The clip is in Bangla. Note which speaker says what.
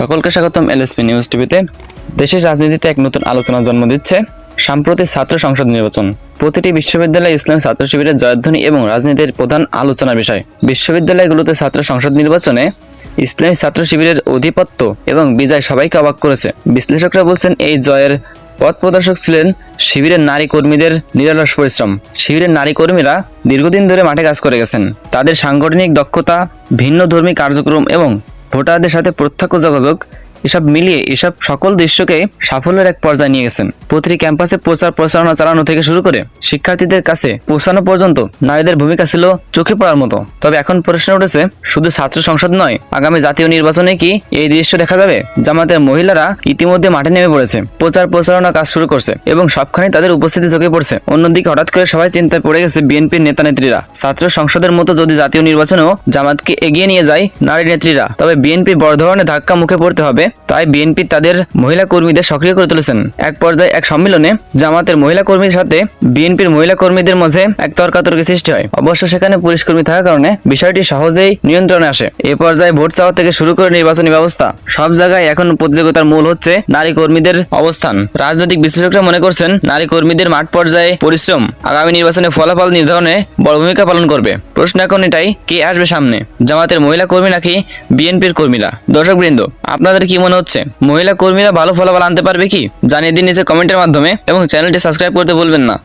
Speaker 1: সকলকে স্বাগতম এলএসপি নিউজ টিভিতে। দেশের রাজনীতিতে এক নতুন আলোচনা জন্ম দিচ্ছে সাম্প্রতিক ছাত্র সংসদ নির্বাচন। প্রতিটি বিশ্ববিদ্যালয়ে ইসলাম ছাত্র শিবিরের জয়ধ্বনি এবং রাজনীতির প্রধান আলোচনার বিষয়। বিশ্ববিদ্যালয়গুলোতে ছাত্র সংসদ নির্বাচনে ইসলামী ছাত্র শিবিরের অধিপত্য এবং বিজয় সবাইকে অবাক করেছে। বিশ্লেষকরা বলছেন, এই জয়ের পথ প্রদর্শক ছিলেন শিবিরের নারী কর্মীদের নিরলস পরিশ্রম। শিবিরের নারী কর্মীরা দীর্ঘদিন ধরে মাঠে কাজ করে গেছেন। তাদের সাংগঠনিক দক্ষতা, ভিন্ন ধর্মী কার্যক্রম এবং ভোটারদের সাথে প্রত্যক্ষ যোগাযোগ এসব মিলিয়ে এসব সকল দৃশ্যকে সাফল্যের এক পর্যায়ে নিয়ে গেছেন। প্রতিটি ক্যাম্পাসে প্রচার, প্রচারণা চালানো থেকে শুরু করে শিক্ষার্থীদের কাছে পৌঁছানো পর্যন্ত নারীদের ভূমিকা ছিল চোখে পড়ার মতো। তবে এখন প্রশ্ন উঠেছে, শুধু ছাত্র সংসদ নয়, আগামী জাতীয় নির্বাচনে কি এই দৃশ্য দেখা যাবে? জামাতের মহিলারা ইতিমধ্যে মাঠে নেমে পড়েছে। প্রচার, প্রচারণা কাজ শুরু করছে এবং সবখানে তাদের উপস্থিতি চোখে পড়ছে। অন্যদিকে হঠাৎ করে সবাই চিন্তায় পড়ে গেছে বিএনপির নেতা নেত্রীরা ছাত্র সংসদের মতো যদি জাতীয় নির্বাচনেও জামাতকে এগিয়ে নিয়ে যায় নারী নেত্রীরা তবে বিএনপি বড় ধরনের ধাক্কা মুখে পড়তে হবে তাই বিএনপি তাদের মহিলা কর্মীদের সক্রিয় করে তুলেছেন। এক পর্যায়ে এক সম্মেলনে জামাতের মহিলা কর্মীর সাথে বিএনপির মহিলা কর্মীদের মাঝে এক তর্কাতর্কি সৃষ্টি হয়। অবশ্য সেখানে পুলিশ কর্মী থাকার কারণে বিষয়টি সহজেই নিয়ন্ত্রণে আসে। এ পর্যায়ে ভোট চাওয়া থেকে শুরু করে নির্বাচনী ব্যবস্থা সব জায়গায় এখন প্রতিযোগিতার মূল হচ্ছে নারী কর্মীদের অবস্থান। রাজনৈতিক বিশ্লেষকরা মনে করছেন, নারী কর্মীদের মাঠ পর্যায়ে পরিশ্রম আগামী নির্বাচনে ফলাফল নির্ধারণে বড় ভূমিকা পালন করবে। প্রশ্ন এখন এটাই, কে আসবে সামনে? জামাতের মহিলা কর্মী নাকি বিএনপির কর্মীরা? দর্শকবৃন্দ, আপনাদের কি মনে হচ্ছে? মহিলা কর্মীরা ভালো ফলাফল আনতে পারবে কি? জানিয়ে দিন নিচে কমেন্টের মাধ্যমে এবং চ্যানেলটি সাবস্ক্রাইব করতে ভুলবেন না।